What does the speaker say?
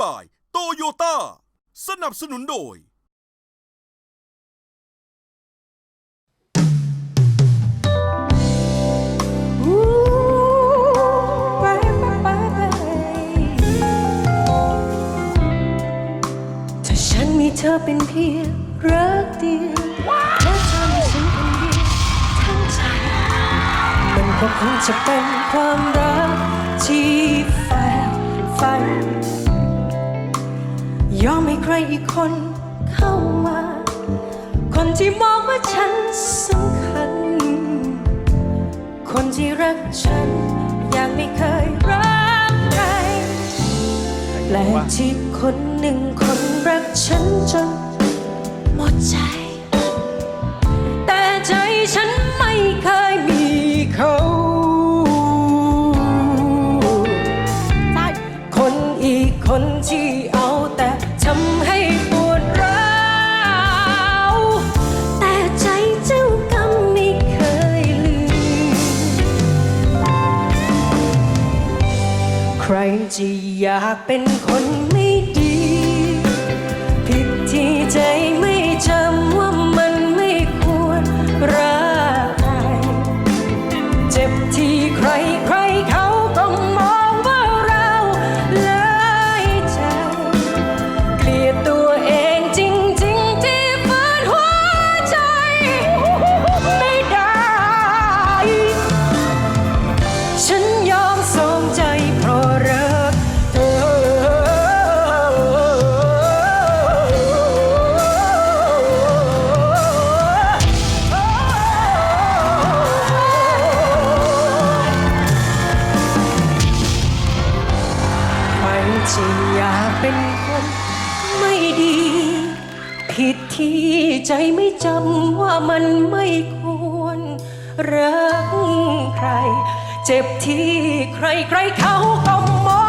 บายโตโยต้า สนับสนุนโดย ถ้าฉันมีเธอเป็นเพียงรักเดียวและเธอมีฉันคนเดียวทั้งใจ มันก็คงจะเป็นความรักที่แฝงฝัน ยอมให้ใครอีกคนเข้ามา คนที่มองว่าฉันสำคัญ คนที่รักฉันอย่างไม่เคยรักใครแปลกที่คนหนึ่งคนรักฉันจนหมดใจ แต่ใจฉันไม่เคยมีเขาคนอีกคนที่ จะอยากเป็นคนไม่ดี ผิดที่ใจไม่จำว่ามันไม่ควรรักใครเจ็บที่ จะอยากเป็นคนไม่ดี ผิดที่ใจไม่จำว่ามันไม่ควร รักใคร เจ็บที่ใครใครเขาก็มอง